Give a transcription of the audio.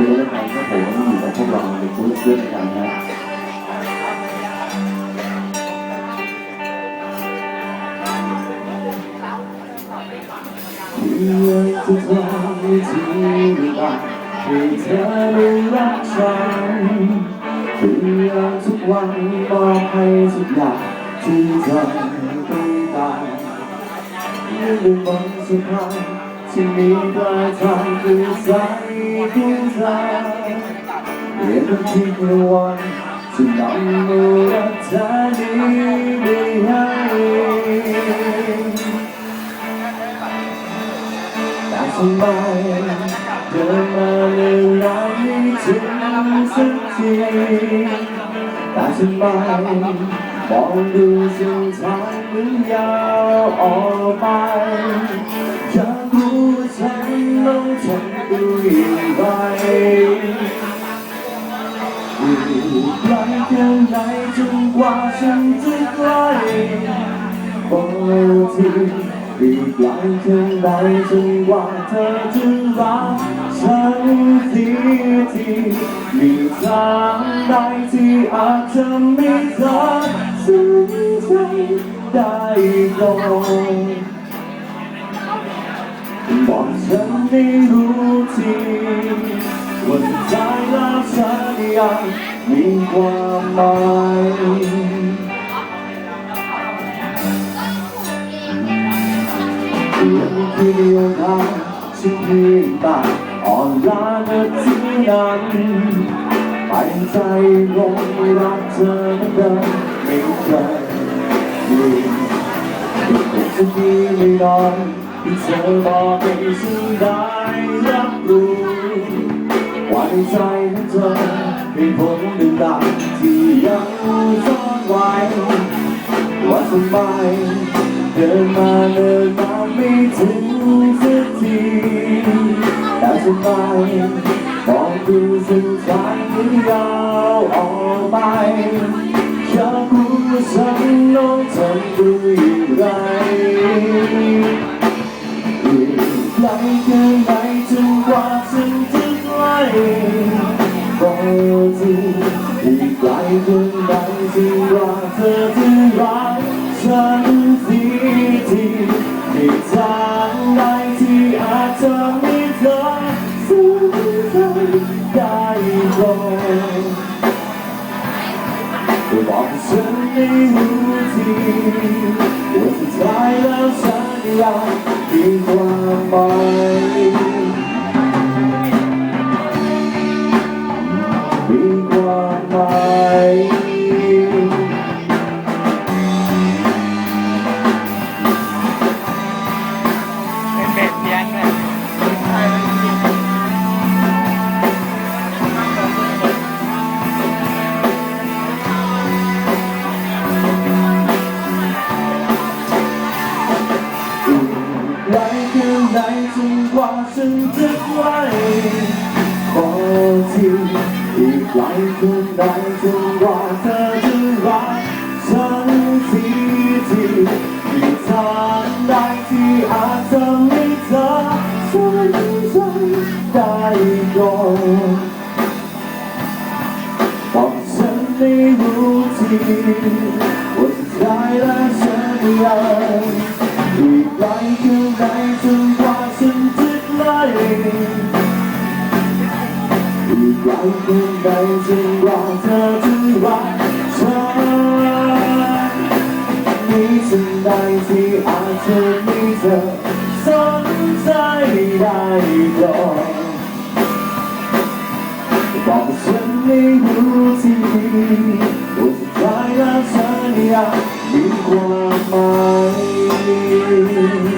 คุณและใครครับผมอยู่กับพวกเราในฟู้ดด้วยกันนะเพียงจะทำให้ทีได้ให้เธอได้รักฉันเพียงทุกวันมอบให้ทุกอย่างที่เธอต้องการยืนบนสะพาน ที่มีปลายทางคือใจของเธอเรียนรู้ที่ในวันที่นำมือรักเธอนี้ไปให้แต่ทำไมเดินมาในร้านไม่ถึงสักทีแต่ทำไมมองดูเส้นทางมันยาวออกไป น้องทำตัวอย่งไรอีกไกลแค่ไหนจนกว่าฉันจะใกล้บอกทีอีกไกลแค่ไหนจนกว่าเธอจะรักฉันเสียทีมีทางใดที่อาจจะไม่เธอสนใจได้ก่อนบอก ฉันไม่รู้ทีว่าสุดท้ายแล้วฉันยังมีความหมายเพียงที่เดียวทางฉันเพียงตางอ่อนล้าเมื่อที่นั้นไปใจลงรักเธอเหมือนเดิมไม่เคยลืมคงจะดีไม่นอย ที่เธอบอกให้ฉันได้รับรู้ไว้ใจของเธอเป็นผลดึงดังที่ยังซ่อนไว้ว่าทำไมเดินมาเดินมาไม่ถึงสักทีแต่ทำไมมองดูเส้นทางที่ยาวออกไปอยากรู้ว่าฉันต้องทำตัวอย่างไร ไกลแค่ไหนจนกว่าฉันจะใกล้บอกทีอีกไกลแค่ไหนจนกว่าเธอจะรักฉันสีทีมีทางใดที่อาจจะไม่เธอสนใจได้ก่อนบอกฉันไม่รู้ที นกว่าฉันจะใกล้บอกทีอีกไกลแค่ไหนจนกว่าเธอจะรักฉันทีทีมีกทางใดที่อาจจะไม่เธอสนใจได้ก่อนบอกฉันไม่รู้ทีว่าสุดท้ายแล้วฉันยัง อีกไกลแค่ไหนจนกว่าเธอจะรักฉันมีสิ่งใดที่อาจจะม่เธอสนใจได้ก่อนบอกฉันไม่รู้ทีว่าสุดท้ายแล้วฉันยังมีความหมาย